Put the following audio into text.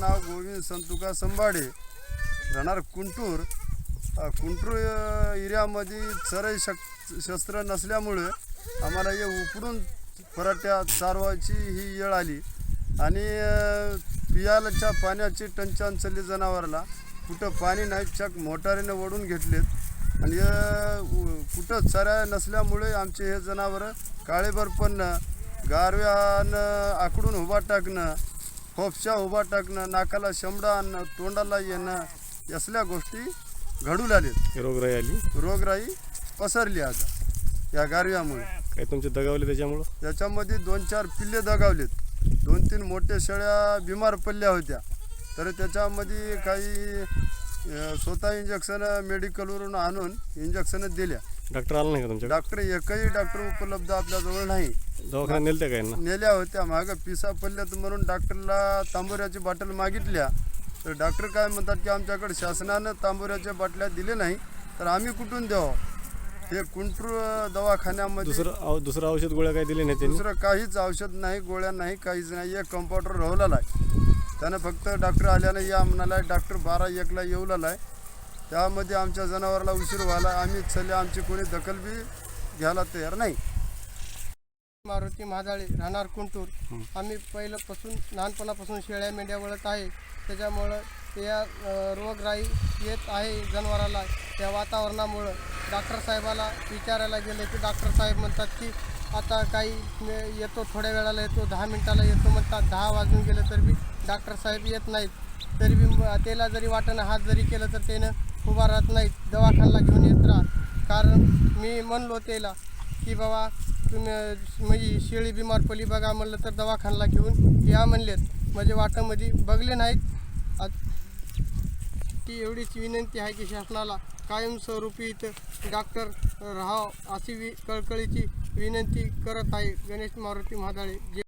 नाव गोविंद संतुका संभाडे. राहणार कुंटूर. कुंटूर एरियामध्ये चरई शक शस्त्र नसल्यामुळे आम्हाला हे उपडून पराठ्या चारवायची ही येळ आली. आणि पियालाच्या पाण्याची टंचान चालली जनावराला. कुठं पाणी नाही चक मोटारीने ओढून घेतलेत. आणि उ- कुठं चऱ्या नसल्यामुळे आमचे हे जनावरं काळेभर पडणं गारव्यानं आकडून उभा टाकणं फोपशा उभा टाकणं नाकाला शमडा आणणं तोंडाला येणं असल्या गोष्टी घडू लागलेत रोगराई आली. रोगराई पसरली आता या गारव्यामुळे. काय तुमचे दगावले त्याच्यामुळं? याच्यामध्ये दोन चार पिल्ले दगावलेत. दोन तीन मोठ्या शेळ्या बिमार पडल्या होत्या. तर त्याच्यामध्ये काही अ, स्वतः इंजेक्शन मेडिकलवरून आणून इंजेक्शन दिल्या. डॉक्टर आला नाही का तुमच्याकडे? डॉक्टर एकही डॉक्टर उपलब्ध आपल्याजवळ नाही. दवाखान्यात नेलते का यांना? नेल्या होत्या. मागं पिसा पडल्यात म्हणून डॉक्टरला तांबोऱ्याची बाटल मागितल्या. तर डॉक्टर काय म्हणतात की आमच्याकडे शासनानं तांबोऱ्याच्या बाटल्या दिले नाही तर आम्ही कुठून द्यावं? हे कुंटूर दवाखान्यामध्ये दुसरं औ- दुसरं औषध गोळ्या काय दिले नाही त्यांनी? दुसरं काहीच औषध नाही गोळ्या नाही काहीच नाही. एक कंपाऊंडर राहलेला आहे. त्यानं फक्त डॉक्टर आल्यानं या म्हणाला डॉक्टर बारा एकला येऊ आहे त्यामध्ये आमच्या जनावराला उशीर व्हायला आम्ही चले आमची कोणी दखल बी घ्यायला तयार नाही. मारुती महादाळे राहणार कुंटूर. आम्ही पहिल्यापासून लहानपणापासून शेळ्या मेंढ्या वळत आहे. त्याच्यामुळं या रोगराई येत आहे जनावराला त्या वातावरणामुळं. डॉक्टर साहेबाला विचारायला गेले की डॉक्टर साहेब म्हणतात की आता काही येतो थोड्या वेळाला येतो दहा मिनिटाला येतो म्हणतात. दहा वाजून गेले तर बी डॉक्टर साहेब येत नाहीत. तरी बी म- त्याला जरी वाटणं हात जरी केलं तर त्यानं उभा राहत नाहीत. दवाखान्याला घेऊन येत राहा. कारण मी म्हणलो त्याला की बाबा तुम्ही म्हणजे शेळी बिमार पडली बघा म्हणलं तर दवाखान्याला घेऊन या म्हणलेत. म्हणजे वाटामध्ये बघले नाहीत. ती एवढीच विनंती आहे की शासनाला कायमस्वरूपी इथं डॉक्टर राहाव अशी वि कळकळीची विनंती करत आहे गणेश मारुती महादाळे. जे